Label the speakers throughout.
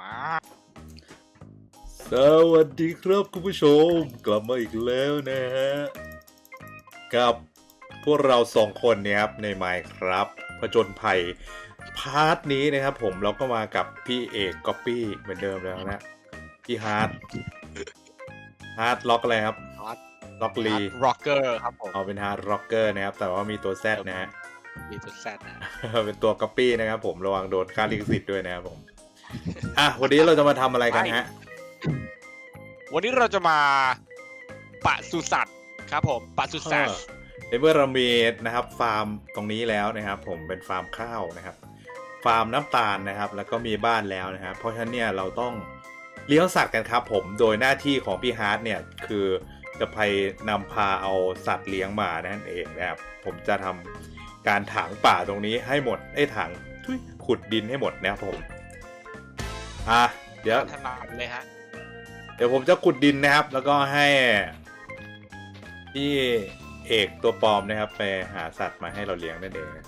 Speaker 1: มา
Speaker 2: สวัสดีครับคุณผู้ชม กลับมาอีกแล้วนะฮะ กับพวกเราสองคนเนี่ยครับในไมค์ครับผจญภัยพาร์ทนี้นะครับผมเราก็มากับพี่เอกก๊อปปี้เหมือนเดิมแล้วนะ พี่ฮาร์ดฮาร์ดล็อกอะไรครับ
Speaker 1: ฮาร์ด
Speaker 2: ล็อกลี
Speaker 1: ร็อกเกอร์ครับผม
Speaker 2: เอาเป็นฮาร์ดล็อกเกอร์นะครับ แต่ว่ามีตัวแซดนะฮะ
Speaker 1: มีจุดแซดนะ
Speaker 2: เป็นตัวก๊อปปี้นะครับผมระวังโดนค่าลิขสิทธิ์ด้วยนะครับผม อะวันนี้เราจะมาทำอะไรกันฮะ
Speaker 1: วันนี้เราจะมาปะสุสัตว์ครับผมปะสุสัตว์
Speaker 2: ในเมื่อเรามีนะครับ ฟาร์มตรงนี้แล้วนะครับ ผมเป็นฟาร์มข้าวนะครับ ฟาร์มน้ำตาลนะครับ แล้วก็มีบ้านแล้วนะครับ เพราะฉะนั้นเนี่ยเราต้องเลี้ยงสัตว์กันครับ ผมโดยหน้าที่ของพี่ฮาร์ดเนี่ยคือจะไปนำพาเอาสัตว์เลี้ยงมานั่นเองนะครับ ผมจะทำการถางป่าตรงนี้ให้หมดไอ้ยถางทุยขุดดินให้หมดนะครับผม อะเดี๋ยว
Speaker 1: ถนัดเลยฮะ
Speaker 2: เดี๋ยวผมจะขุดดินนะครับ แล้วก็ให้พี่เอกตัวปลอมนะครับ ไปหาสัตว์มาให้เราเลี้ยงนั่นเองนะ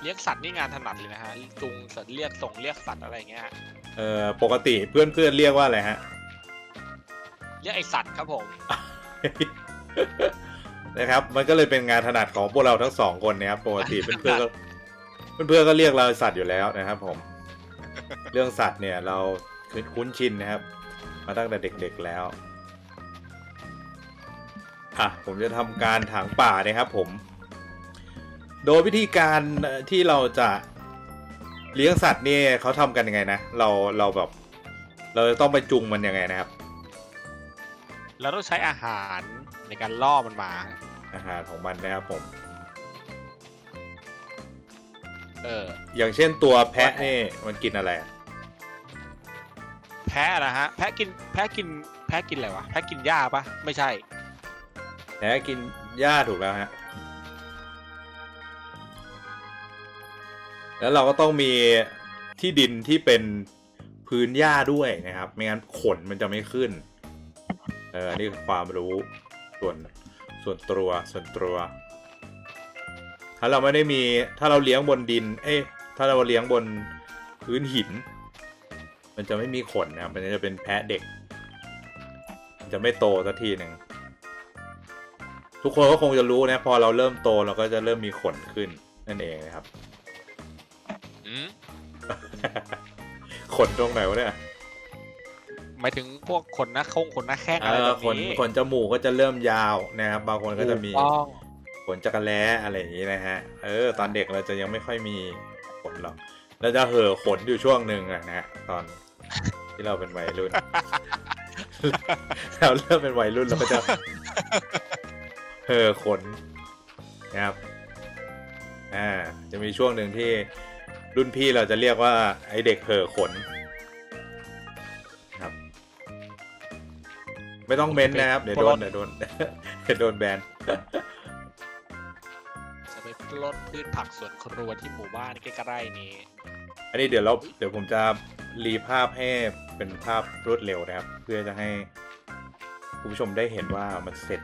Speaker 1: เลี้ยงสัตว์นี่งานถนัดเลยนะฮะจุงสัตว์เรียกส่งเรียกสัตว์อะไรอย่างเงี้ยฮะ
Speaker 2: เอ่อปกติเพื่อนเพื่อนๆเรียกว่าอะไรฮะ
Speaker 1: เรียกไอสัตว์ครับผม
Speaker 2: นะครับ มันก็เลยเป็นงานถนัดของพวกเราทั้งสองคนนะครับปกติเพื่อนเพื่อนๆก็เพื่อนๆก็เรียกเราสัตว์อยู่แล้วนะครับผม เรื่องสัตว์เนี่ยเราคุ้นชินนะครับ มาตั้งแต่เด็กๆแล้วอะผมจะทำการถางป่านะครับผม โดยวิธีการที่เราจะเลี้ยงสัตว์นี่เขาทำกันยังไงนะเราเราแบบ เราจะต้องไปจุงมันยังไงนะครับ
Speaker 1: เราต้องใช้อาหารในการล่อมันมา
Speaker 2: อาหารของมันนะครับผม
Speaker 1: เออ
Speaker 2: อย่างเช่นตัวแพะนี่มันกินอะไรอะ
Speaker 1: แพะนะฮะ แพะกิน แพะกิน แพะกินอะไรวะ แพะกินหญ้าปะไม่ใช่
Speaker 2: แพะกินหญ้าถูกแล้วฮะ แล้วเราก็ต้องมีที่ดินที่เป็นพื้นหญ้าด้วยนะครับ ไม่งั้นขนมันจะไม่ขึ้น เออ นี่คือความรู้ส่วนส่วนตัวส่วนตัว ถ้าเราไม่ได้มีถ้าเราเลี้ยงบนดิน เอ้ยถ้าเราเลี้ยงบนพื้นหิน มันจะไม่มีขนนะครับมันจะเป็นแพะเด็กมันจะไม่โตสักทีหนึ่งทุกคนก็คงจะรู้นะพอเราเริ่มโตเราก็จะเริ่มมีขนขึ้นนั่นเองนะครับ
Speaker 1: อืม
Speaker 2: ขนตรงไหนวะเนี่ย
Speaker 1: หมายถึงพวกขนหน้าคงขนหน้าแข้ง
Speaker 2: เอ
Speaker 1: อะไร
Speaker 2: อ
Speaker 1: แบบ
Speaker 2: ขน
Speaker 1: นี้
Speaker 2: ขนจมูกก็จะเริ่มยาวนะครับบางคนก็จะมี
Speaker 1: ถูต้อง
Speaker 2: ขนจักรแล้อะไรอย่างนี้นะฮะ เออ ตอนเด็กเราจะยังไม่ค่อยมีขนหรอก เราจะเห่อขนอยู่ช่วงหนึ่งอะนะตอนที่เราเป็นวัยรุ่น เราเริ่มเป็นวัยรุ่นเราก็จะเห่อขนนะครับ อ่า จะมีช่วงหนึ่งที่รุ่นพี่เราจะเรียกว่า ไอเด็กเห่อขนครับ ไม่ต้องเม้นนะครับ เดี๋ยวโดนเดี๋ยวโดนเดี๋ยวโดนแบน
Speaker 1: ลดพืชผักสวนครัวที่หมู่บ้านใกล้ๆนี้
Speaker 2: อันนี้เดี๋ยวเราเดี๋ยวผมจะรีภาพให้เป็นภาพรวดเร็วนะครับ เพื่อจะให้คุณผู้ชมได้เห็นว่ามันเสร็จ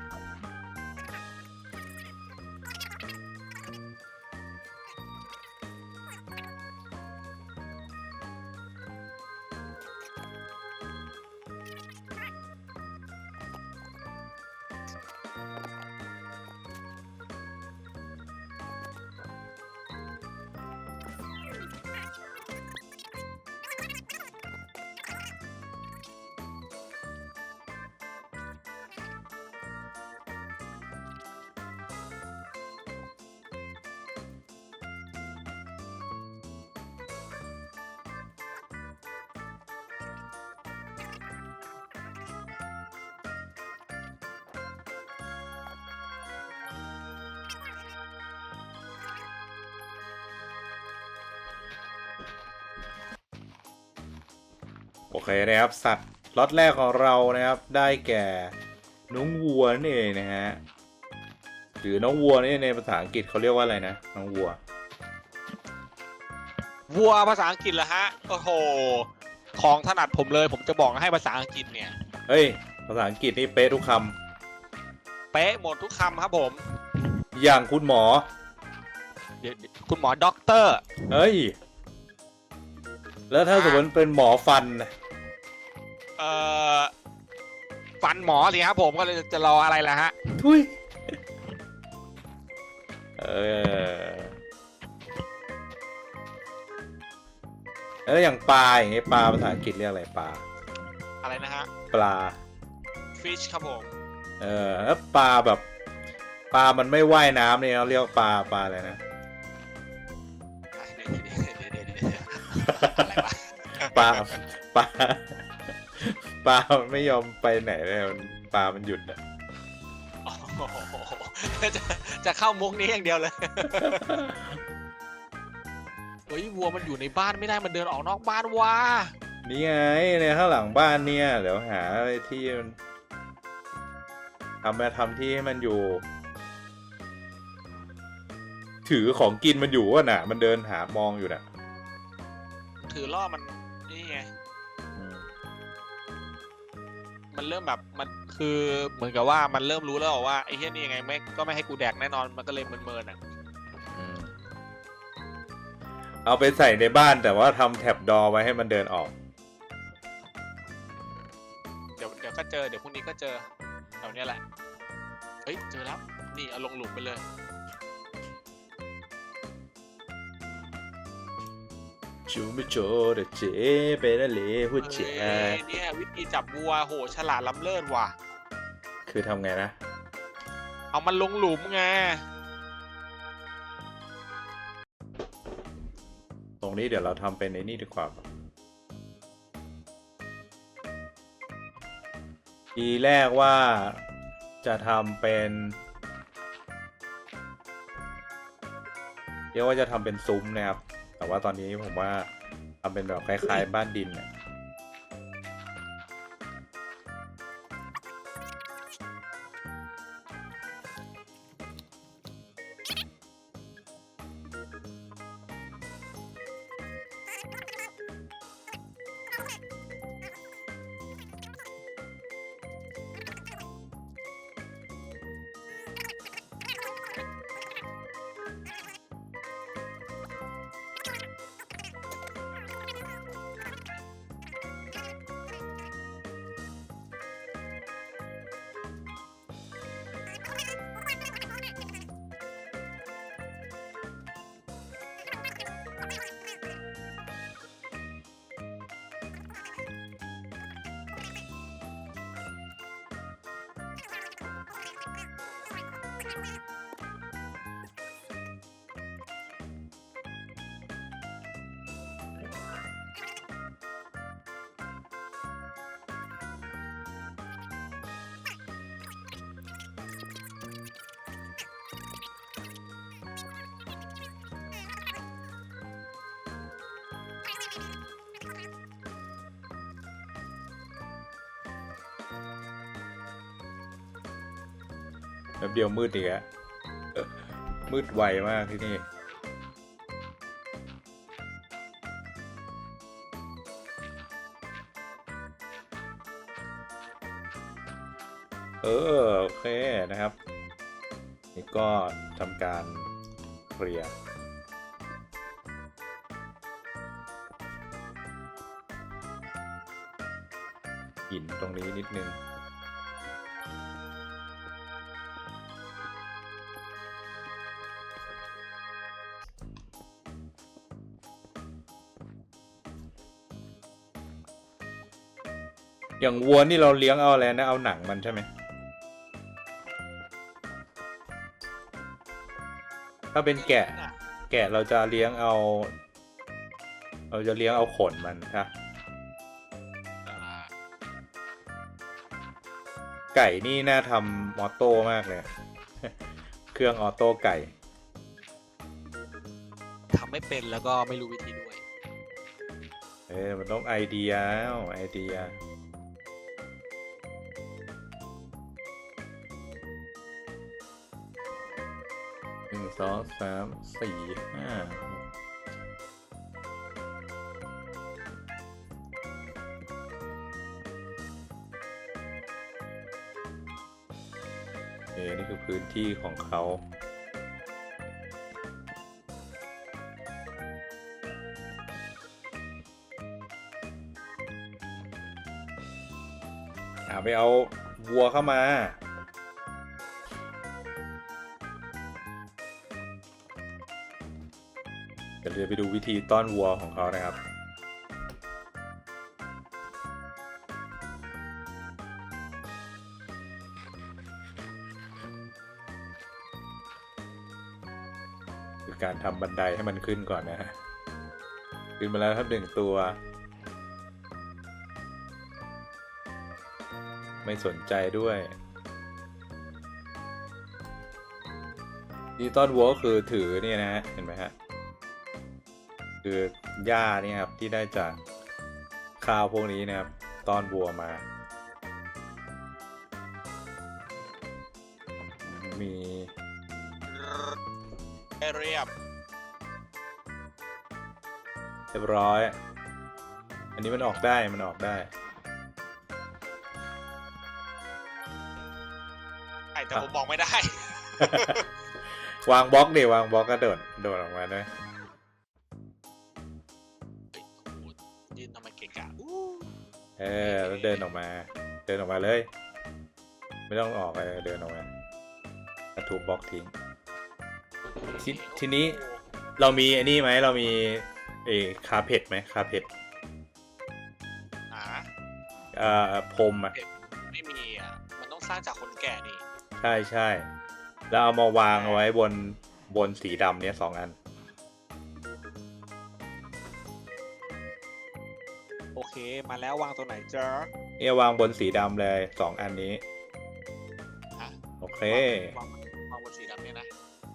Speaker 2: โอเคนะครับ สัตว์ล็อตแรกของเรานะครับ ได้แก่น้องวัวนั่นเองนะฮะหรือน้องวัวนี่ในภาษาอังกฤษเขาเรียกว่าอะไรนะน้องวัว
Speaker 1: วัวภาษาอังกฤษเหรอฮะโอ้โหของถนัดผมเลยผมจะบอกให้ภาษาอังกฤษเนี่ย
Speaker 2: เฮ้ย ภาษาอังกฤษนี่เป๊ะทุกค
Speaker 1: เป๊ะหมดทุกคำครับผมำ
Speaker 2: อย่างคุณหมอ
Speaker 1: เดี๋ยวคุณหมอด็อกเตอร์
Speaker 2: เฮ้ย แล้วถ้าสมมติเป็นหมอฟันน่ะ
Speaker 1: เอ่อฟันหมอสิครับผมก็เลยจะรออะไรล่ะฮะ
Speaker 2: ทุยเออแล้วอย่างปลาอย่างเงี้ยปลาภาษาอังกฤษเรียกอะไรปลา
Speaker 1: อะไรนะฮะ
Speaker 2: ปลา
Speaker 1: fish ครับผม
Speaker 2: เออแล้วปลาแบบ ปลามันไม่ว่ายน้ำเนี่ยเราเรียกว่าปลาปลาอะไรนะ
Speaker 1: อะเดี๋ยวเดี๋ยวเดี๋ยวเดี๋ยวเดี๋ยวเดี๋ยวอะไรวะ
Speaker 2: ปลาปลา ปลามันไม่ยอมไปไหนเลยมันปลามันหยุดอะ
Speaker 1: โอ้โหจะจะเข้ามุกนี้อย่างเดียวเลยเฮ้ยวัวมันอยู่ในบ้านไม่ได้มันเดินออกนอกบ้านว่ะ
Speaker 2: นี่ไงในข้างหลังบ้านเนี่ยเดี๋ยวหาอะไรที่มันทำมาทำที่ให้มันอยู่ ถือของกินมันอยู่ว่ะน่ะ มันเดินหามองอยู่น่ะ
Speaker 1: ถือล่อมันนี่ไง
Speaker 2: อืม
Speaker 1: มันเริ่มแบบมันคือเหมือนกับว่ามันเริ่มรู้แล้วว่าไอ้เฮี้ยนี่ยังไงไม่ก็ไม่ให้กูแดกแน่นอนมันก็เลยเมินๆอะ
Speaker 2: อืมเอาไปใส่ในบ้านแต่ว่าทำแท็บดอไว้ให้มันเดินออก
Speaker 1: เดี๋ยวเดี๋ยวก็เจอเดี๋ยวพรุ่งนี้ก็เจอแถวเนี้ยแหละ เฮ้ย เจอแล้ว นี่เอาลงหลุมไปเลย
Speaker 2: ชูไม่โจเดเจเป็นอะไรหัวเจ
Speaker 1: เอ้ยเนี่ยวิธีจับวัวโหฉลาดล้ำเลิศว่ะ
Speaker 2: คือทำไงนะ
Speaker 1: เอามันลงหลุมไง
Speaker 2: ตรงนี้เดี๋ยวเราทำเป็นไอ้นี่ดีกว่าทีแรกว่าจะทำเป็นเรียกว่าจะทำเป็นซุ้มนะครับ แต่ว่าตอนนี้ผมว่าทำเป็นแบบคล้ายๆบ้านดินเนี่ย บเดียวมืดอีกอะเอ่อมืดไวมากที่นี่เออโอเคนะครับ นี่ก็ทำการเคลียร์หินตรงนี้นิดนึง อย่างวัวนี่เราเลี้ยงเอาอะไรนะเอาหนังมันใช่ไหมถ้าเป็นแกะ แกะเราจะเลี้ยงเอา เราจะเลี้ยงเอาขนมันใช่ปะ
Speaker 1: อ่า
Speaker 2: ไก่นี่น่าทำออโต้มากเลย เครื่องออโต้ไก่
Speaker 1: ทำไม่เป็นแล้วก็ไม่รู้วิธีด้วย
Speaker 2: เออมันต้องไอเดียเอาไอเดีย สองสามสี่ห้าเนี่ยนี่คือพื้นที่ของเขาไปเอาวัวเข้ามา ดี๋ยวเราไปดูวิธีต้อนวัวของเขานะครับ คือการทำบันไดให้มันขึ้นก่อนนะฮะขึ้นมาแล้วครับหนึ่งตัว ไม่สนใจด้วยดิจิตอลวัวก็คือถือเนี่ยนะฮะ เห็นไหมฮะ คือหญ้าเนี่ยครับที่ได้จากข้าวพวกนี้นะครับ ตอนวัวมา มี
Speaker 1: ให้เรียบ
Speaker 2: เรียบร้อย อันนี้มันออกได้มันออกได้
Speaker 1: ไอ้แต่ผมบอกไม่ได้
Speaker 2: วางบล็อกดิวางบล็อกก็โดดโดดออกมาด้วย
Speaker 1: เออ
Speaker 2: แล้วเดินออกมา เดินออกมาเลย ไม่ต้องออกเลยเดินออกมาแล้วถูกบล็อกทิ้งทีทีนี้เรามีไอ้นี่ไหมเรามีเอคาเพดไหมคาเพด
Speaker 1: หา
Speaker 2: เอ่อพรมอะ
Speaker 1: ไม่มีอะมันต้องสร้างจากคนแก่นี่
Speaker 2: ใช่ใช่แล้วเอามาวางเอาไว้บนบนสีดำเนี่ยสองอัน
Speaker 1: มาแล้ววางตัวไหนเจ้า
Speaker 2: เนี่ยวางบนสีดำเลยสองอันนี้
Speaker 1: อะ
Speaker 2: โอเค
Speaker 1: วางวางบนสีดำเนี่ยนะ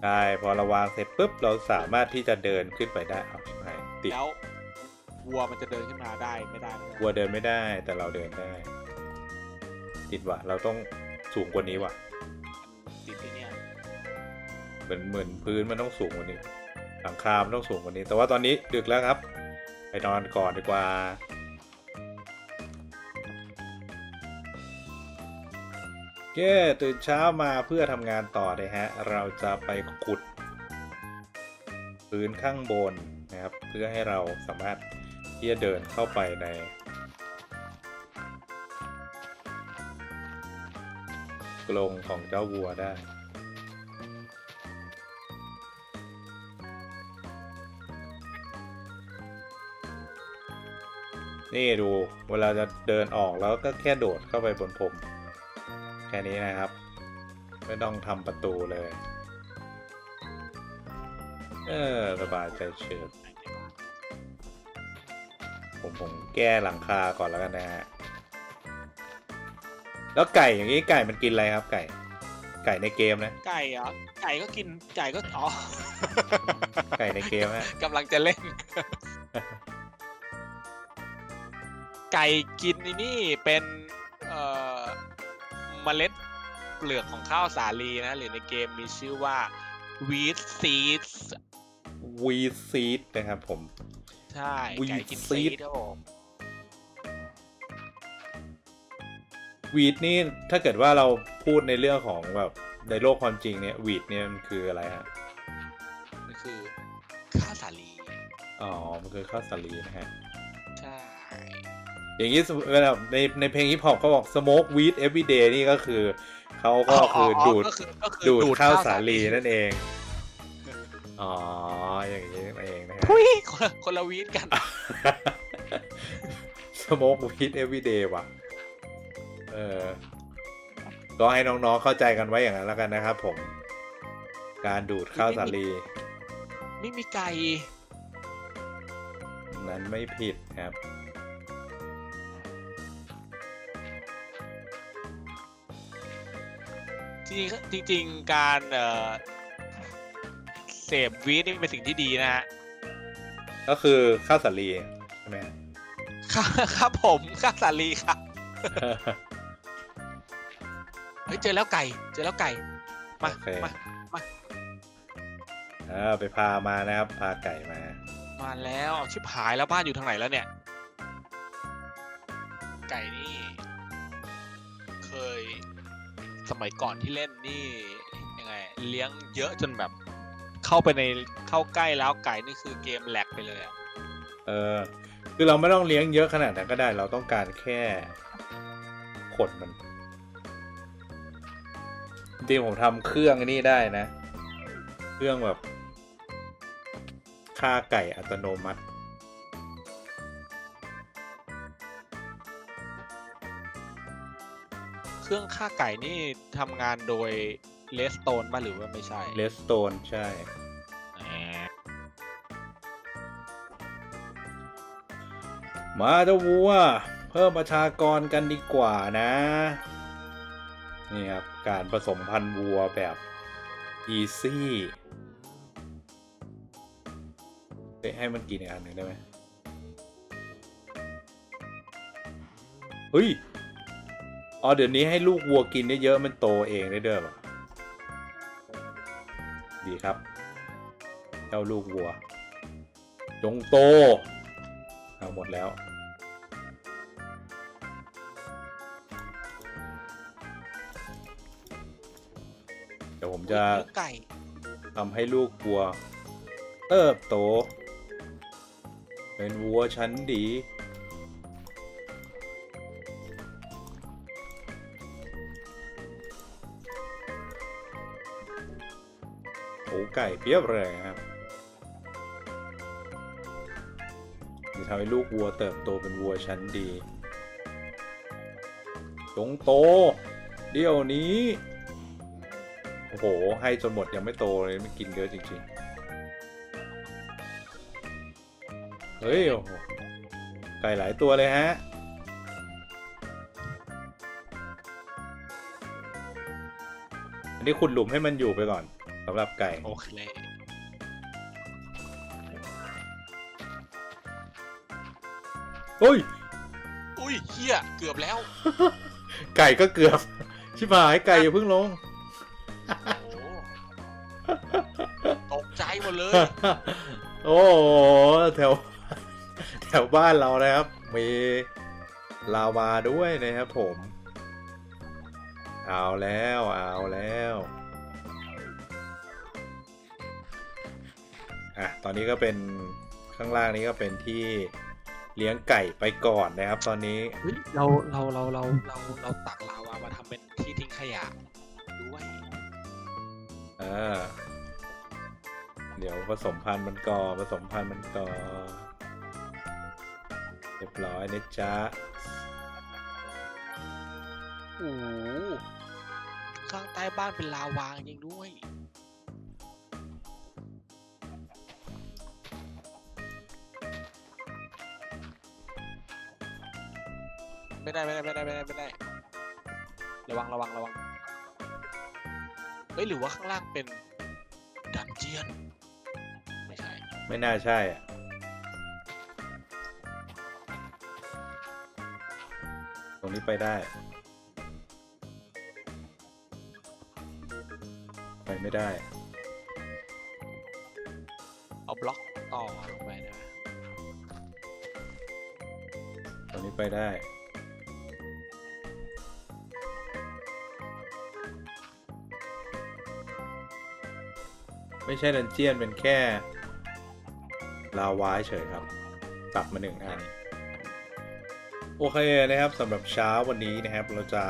Speaker 2: ใช่พอเราวางเสร็จปุ๊บเราสามารถที่จะเดินขึ้นไปได้เอาชิบหายติด
Speaker 1: แล้ววัวมันจะเดินขึ้นมาได้ไม่ได้ไม่ได้
Speaker 2: วัวเดินไม่ได้แต่เราเดินได้ ติดว่ะเราต้องสูงกว่านี้ว่ะ
Speaker 1: มันติดไอ้เนี่ย
Speaker 2: เหมือนเหมือนพื้นมันต้องสูงกว่านี้หลังคามันต้องสูงกว่านี้ แต่ว่าตอนนี้ดึกแล้วครับ ไปนอนก่อนดีกว่า เย้ตื่นเช้ามาเพื่อทำงานต่อเลยฮะ เราจะไปขุด พื้นข้างบนนะครับ เพื่อให้เราสามารถที่จะเดินเข้าไปใน กรงของเจ้าวัวได้นี่ดู เวลาจะเดินออกแล้วก็แค่โดดเข้าไปบนพรม แค่นี้นะครับ ไม่ต้องทำประตูเลย เออสบายใจเฉิบผมผมแก้หลังคาก่อนแล้วกันนะฮะ แล้วไก่อย่างนี้ไก่มันกินอะไรครับ ไก่ ไก่ในเกมนะ
Speaker 1: ไก่เหรอ ไก่ก็กิน ไก่ก็อ๋อ
Speaker 2: ไก่ในเกมฮะ
Speaker 1: กำลังจะเล่น ไก่กินไอ้นี่เป็นเอ่อเมล็ด เปลือกของข้าวสาลีนะ หรือในเกมมีชื่อว่า wheat seeds
Speaker 2: วีซีดนะครับผม
Speaker 1: ใช่
Speaker 2: Wheat
Speaker 1: ไก่กิน
Speaker 2: seed
Speaker 1: ซีดครับผม
Speaker 2: วีดนี่ถ้าเกิดว่าเราพูดในเรื่องของแบบในโลกความจริงเนี่ยวีดเนี่ยมันคืออะไรฮะ
Speaker 1: มันคือข้าวสาลี
Speaker 2: อ๋อมันคือข้าวสาลีนะฮะ
Speaker 1: ใช่
Speaker 2: อย่างนี้สมมุติเวลาในในเพลงฮิปฮอปเขาบอก smoke weed every day นี่ก็คือ เขาก็คือดูด
Speaker 1: ก็คือก็คือ
Speaker 2: ดูดข้าวสาลีนั่นเอง อ๋อ อย่างนี้นั่นเองนะฮะ
Speaker 1: ทุยคนละคนละวีดกัน
Speaker 2: smoke weed every day ว่ะ เออ ก็ให้น้องๆเข้าใจกันไว้อย่างนั้นแล้วกันนะครับผม การดูดข้าวสาลี
Speaker 1: ไม่มีไก่
Speaker 2: นั้นไม่ผิดครับ
Speaker 1: จริงๆจริงๆการเอ่อเสพวีดนี่เป็นสิ่งที่ดีนะฮะ
Speaker 2: ก็คือข้าวสาลีใช่ไหม
Speaker 1: ครับครับผมข้าวสาลีครับเฮ้ยเจอแล้วไก่ เจอแล้วไก่ มา
Speaker 2: โอเค
Speaker 1: มามา
Speaker 2: เออไปพามานะครับ พาไก่มา
Speaker 1: มาแล้วชิบหายแล้วบ้านอยู่ทางไหนแล้วเนี่ย ไก่นี่ สมัยก่อนที่เล่นนี่ยังไงเลี้ยงเยอะจนแบบ เข้าไปในเข้าใกล้แล้วไก่นี่คือเกมแหลกไปเลยอะ
Speaker 2: เออ คือเราไม่ต้องเลี้ยงเยอะขนาดนั้นก็ได้ เราต้องการแค่ขนมันจริงผมทำเครื่องนี่ได้นะ เครื่องแบบฆ่าไก่อัตโนมัติ
Speaker 1: เครื่องฆ่าไก่นี่ทำงานโดยเลสโตนป่ะหรือว่าไม่ใช่
Speaker 2: เลสโตนใช่
Speaker 1: ม
Speaker 2: มาเจ้าวัว เพิ่มประชากรกันดีกว่านะ นี่ครับ การผสมพันธุ์วัวแบบอีซี่ไปให้มันกินอีกอันหนึ่งได้ไหมเฮ้ย อ๋อเดี๋ยวนี้ให้ลูกวัวกินได้เยอะมันโตเองได้เด้อเหรอดีครับ เจ้าลูกวัว จงโตเอาหมดแล้ว เดี๋ยวผมจะ
Speaker 1: เนื้อไก่
Speaker 2: ทำให้ลูกวัว เติบโต เป็นวัวชั้นดี ไก่เพียบเลยครับจะทำให้ลูกวัวเติบโตเป็นวัวชั้นดีจงโต เดี๋ยวนี้ โอ้โห ให้จนหมดยังไม่โตเลยไม่กินเยอะจริงๆ เฮ้ยโอ้โหไก่หลายตัวเลยฮะอันนี้ขุดหลุมให้มันอยู่ไปก่อนำหรับไก่
Speaker 1: โอเค
Speaker 2: เฮ้ย
Speaker 1: อุ้ยเฮียเกือบแล้ว
Speaker 2: ไก่ก็เกือบ ชิบหายไก่อย่าเพิ่งลง
Speaker 1: โอ้ตกใจหมดเลย
Speaker 2: โอ้โหแถว แถวบ้านเรานะครับ มีลาวาด้วยนะครับผม เอาแล้ว เอาแล้ว ตอนนี้ก็เป็นข้างล่างนี้ก็เป็นที่เลี้ยงไก่ไปก่อนนะครับ ตอนนี้
Speaker 1: เฮ้ยเราเราเราเราเราเราตักลาวามาทำเป็นที่ทิ้งขยะด้วย
Speaker 2: อ่า เดี๋ยวผสมพันธุ์มันก่อนผสมพันธุ์มันก่อนเรียบร้อยนะจ๊ะ
Speaker 1: โอ้โหข้างใต้บ้านเป็นลาวาจริงด้วย ไม่ได้ไม่ได้ไม่ได้ไม่ได้ไม่ได้ ระวังระวังระวังเฮ้ยหรือว่าข้างล่างเป็นดันเจียน ไม่ใช่
Speaker 2: ไม่น่าใช่อะตรงนี้ไปได้ ไปไม่ได้
Speaker 1: เอาบล็อกต่อลงไปได้ไหม
Speaker 2: ตรงนี้ไปได้ ไม่ใช่ดันเจียนเป็นแค่ ลาวาเฉยครับ ตัดมาหนึ่งอัน โอเคนะครับสำหรับเช้าวันนี้นะครับ เราจะ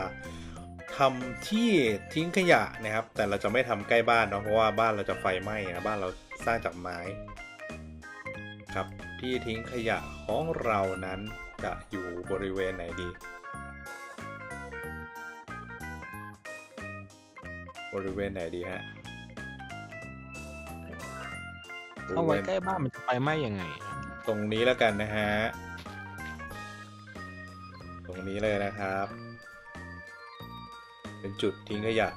Speaker 2: ทำที่ทิ้งขยะนะครับ แต่เราจะไม่ทำใกล้บ้านเนาะเพราะว่าบ้านเราจะไฟไหม้นะบ้านเราสร้างจากไม้ครับที่ทิ้งขยะของเรานั้นจะอยู่บริเวณไหนดี บริเวณไหนดีฮะ
Speaker 3: เอาไว้ใกล้บ้านมันจะไปไหม้ยังไงอะ
Speaker 2: ตรงนี้แล้วกันนะฮะ ตรงนี้เลยนะครับ เป็นจุดทิ้งขยะ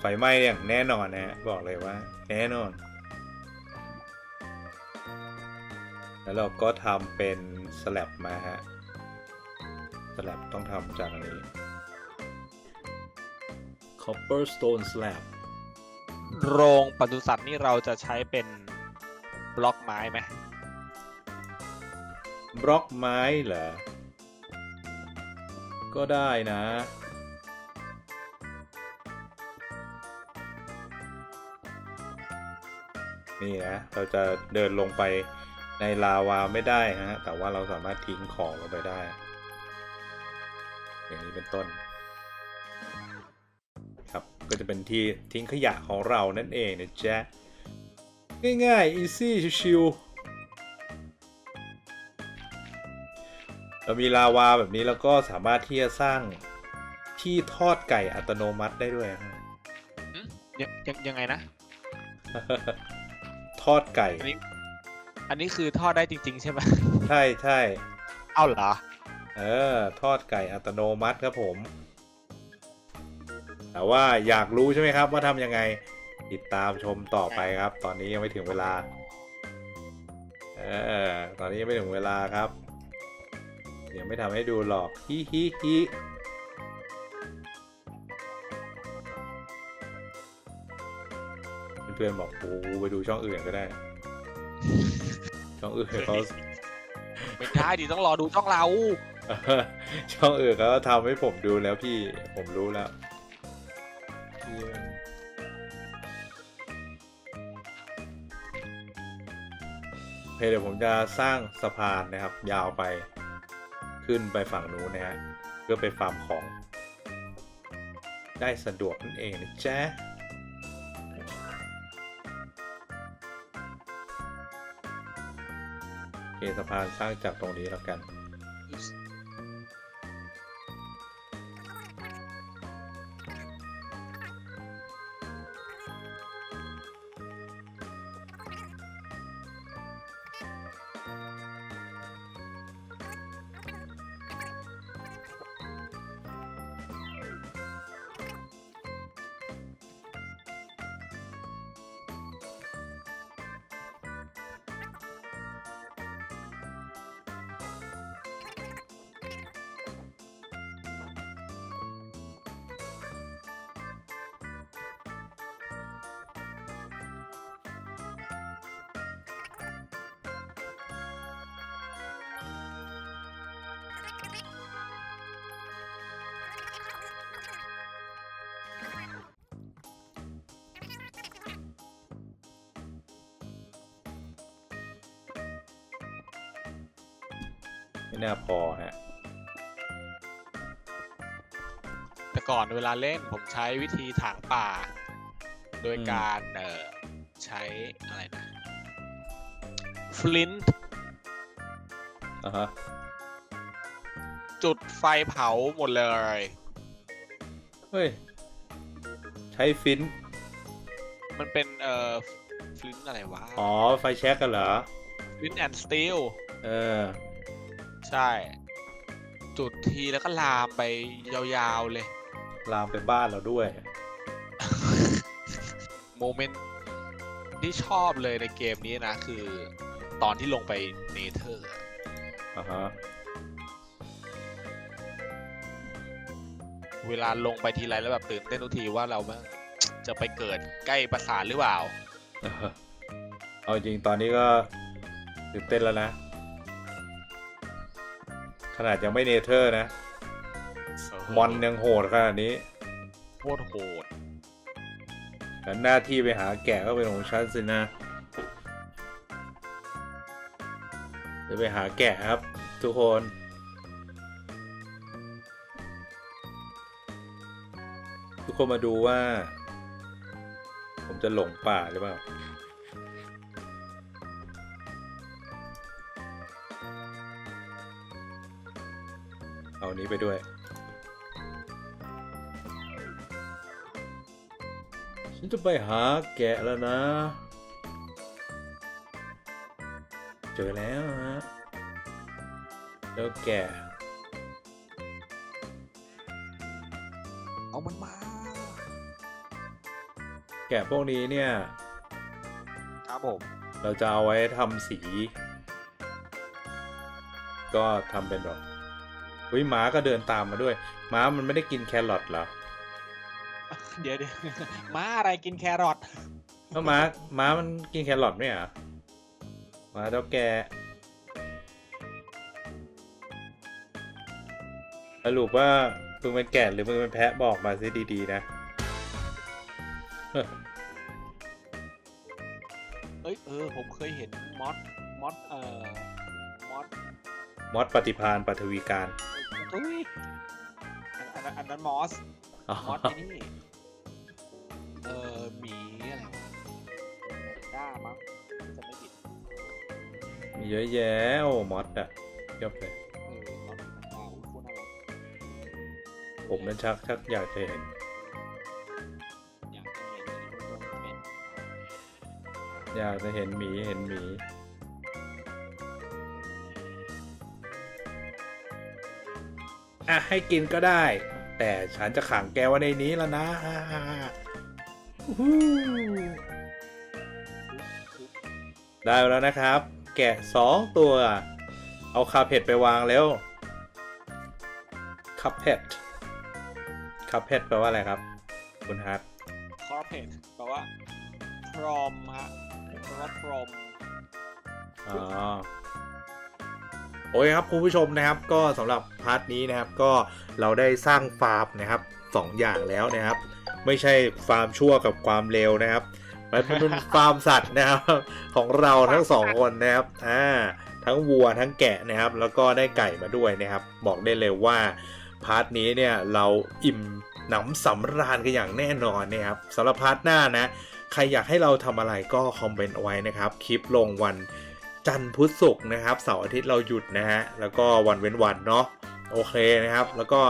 Speaker 2: ไฟไหม้อย่างแน่นอนนะฮะ บอกเลยว่า แน่นอน แล้วเราก็ทำเป็นสแลบมาฮะสแลบต้องทำจากอันนี้ copperstone slab
Speaker 1: โรงปศุสัตว์นี่เราจะใช้เป็นบล็อกไม้ไหม
Speaker 2: บล็อกไม้เหรอ ก็ได้นะ นี่นะ เราจะเดินลงไปในลาวาไม่ได้ฮะ แต่ว่าเราสามารถทิ้งของลงไปได้ อย่างนี้เป็นต้น ก็จะเป็นที่ทิ้งขยะของเรานั่นเองนะจ๊ะ ง่ายๆ easy ชิวๆเรามีลาวาแบบนี้แล้วก็สามารถที่จะสร้างที่ทอดไก่อัตโนมัติได้ด้วยฮะ
Speaker 1: ยังยังยังไงนะ
Speaker 2: ทอดไก่
Speaker 1: อันนี้ อันนี้คือทอดได้จริง ๆ ใช่ไหม
Speaker 2: ใช่ใช่
Speaker 1: เอาเหรอ
Speaker 2: เออ ทอดไก่อัตโนมัติครับผม แต่ว่าอยากรู้ใช่ไหมครับ ว่าทำยังไงติดตามชมต่อไปครับ ตอนนี้ยังไม่ถึงเวลา เออ ตอนนี้ยังไม่ถึงเวลาครับยังไม่ทำให้ดูหรอกฮิฮิฮิเพื่อนๆบอกโอ้ไปดูช่องอื่นก็ได้ ช่องอื่นเขา
Speaker 1: ไม่ได้ดิต้องรอดูช่องเรา
Speaker 2: ช่องอื่นเขาก็ทำให้ผมดูแล้วพี่ผมรู้แล้ว พี่มันโอเคเดี๋ยวผมจะสร้างสะพานนะครับ ยาวไปขึ้นไปฝั่งนู้นนะฮะเพื่อไปฟาร์มของ ได้สะดวกนั่นเองนะจ๊ะโอเคสะพานสร้างจากตรงนี้แล้วกัน ไม่น่าพอฮะ
Speaker 1: แต่ก่อนเวลาเล่นผมใช้วิธีถางป่า โดย
Speaker 2: อืม
Speaker 1: การเอ่อใช้อะไรนะฟลินต์
Speaker 2: อะฮะ
Speaker 1: จุดไฟเผาหมดเลย
Speaker 2: เฮ้ย ใช้ฟิน
Speaker 1: มันเป็นเอ่อฟลินต์อะไรวะ
Speaker 2: อ๋อ ไฟแช็กกันเหรอ
Speaker 1: ฟลินต์แอนด์สตีล
Speaker 2: เออ
Speaker 1: ใช่ จุดทีแล้วก็ลามไปยาวๆเลย
Speaker 2: ลามไปบ้านเราด้วย
Speaker 1: โมเมนต์ที่ชอบเลยในเกมนี้นะ คือตอนที่ลงไปเนเธอร์
Speaker 2: อะฮะ
Speaker 1: เวลาลงไปทีไรแล้วแบบตื่นเต้นทุกทีว่าเราแบบจะไปเกิดใกล้ปราสาทหรือเปล่า
Speaker 2: เอาจริงตอนนี้ก็ตื่นเต้นแล้วนะ ขนาดยังไม่เนเธอร์นะ มอนยังโหดขนาดนี้
Speaker 1: โคตรโหด
Speaker 2: แต่หน้าที่ไปหาแกะก็เป็นของฉันสินะจะไปหาแกะครับ ทุกคน ทุกคนมาดูว่า ผมจะหลงป่าหรือเปล่า เอานี้ไปด้วยฉันจะไปหาแกะแล้วนะ เจอแล้วฮะแล้วแกะ
Speaker 1: เอามันมา
Speaker 2: แกะพวกนี้เนี่ย
Speaker 1: ครับผม
Speaker 2: เราจะเอาไว้ทำสี ก็ทำเป็นแบบ เฮ้ยม้าก็เดินตามมาด้วยม้ามันไม่ได้กินแครอทเหรอ
Speaker 1: เดี๋ยวเดี๋ยวม้าอะไรกินแครอท
Speaker 2: แล้วม้าม้ามันกินแครอทไหมอะม้าเจ้าแกะสรุปว่ามึงเป็นแกะหรือมึงเป็นแพะบอกมาซิดีๆนะ
Speaker 1: เอ้ยเออผมเคยเห็นมอสมอสเอ่อมอส
Speaker 2: มอสปฏิพานปฐวีการ
Speaker 1: อุ้ยอันอันนั้นอันนั้นมอส
Speaker 2: อ๋อ
Speaker 1: มอสไอ้นี่ เออหมีอะไรวะด้ามั้งจะไม่ผิด
Speaker 2: มีเยอะแยะโอ้มอสอะเยอะเลย
Speaker 1: เออมอสมันด้าอุ้ยโคตรน่ารัก
Speaker 2: ผมนั้นชักชักอยากจะเห็น
Speaker 1: อยากจะเห็นเลยว่ามันเป็น
Speaker 2: อยากจะเห็นหมีเห็นหมี อะให้กินก็ได้ แต่ฉันจะขังแกไว้ในนี้แล้วนะอู้หูได้แล้วนะครับ แกะสองตัว เอาคาเผ็ดไปวางแล้วคาเผ็ดคาเผ็ดแปลว่าอะไรครับ คุณฮัท
Speaker 1: คอร์เพตแปลว่าพรอมฮะแปลว่าพรอม
Speaker 2: อ๋อ โอเคครับคุณผู้ชมนะครับก็สำหรับพาร์ทนี้นะครับก็เราได้สร้างฟาร์มนะครับสองอย่างแล้วนะครับ ไม่ใช่ฟาร์มชั่วกับความเร็วนะครับมันเป็นฟาร์มสัตว์นะครับของเราทั้งสองคนนะครับอ่าทั้งวัวทั้งแกะนะครับ แล้วก็ได้ไก่มาด้วยนะครับ บอกได้เลยว่าพาร์ทนี้เนี่ยเราอิ่มหนำสำราญกันอย่างแน่นอนนะครับสำหรับพาร์ทหน้านะ ใครอยากให้เราทำอะไรก็คอมเมนต์เอาไว้นะครับ คลิปลงวัน จันทร์พุธศุกร์นะครับเสาร์อาทิตย์เราหยุดนะฮะแล้วก็วันเว้นวันเนาะโอเคนะครับ แล้วก็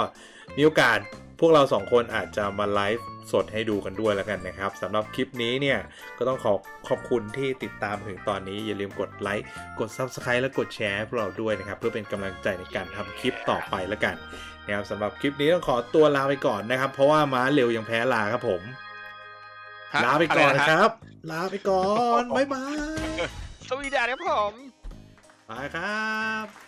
Speaker 2: มีโอกาสพวกเราสองคนอาจจะมาไลฟ์สดให้ดูกันด้วยแล้วกันนะครับสำหรับคลิปนี้เนี่ยก็ต้องขอขอบคุณที่ติดตามถึงตอนนี้ อย่าลืมกดไลค์กด Subscribe และกดแชร์ให้พวกเราด้วยนะครับ เพื่อเป็นกำลังใจในการทำคลิปต่อไปแล้วกันนะครับสำหรับคลิปนี้ต้องขอตัวลาไปก่อนนะครับ เพราะว่าม้าเร็วยังแพ้ลาครับผม
Speaker 1: ฮะ
Speaker 2: ลาไปก่อนะ
Speaker 1: ร
Speaker 2: ค
Speaker 1: ฮะ
Speaker 2: รับ ลาไปก่อนบ๊ายบาย
Speaker 1: สวีดานครับผม
Speaker 2: ไปครับ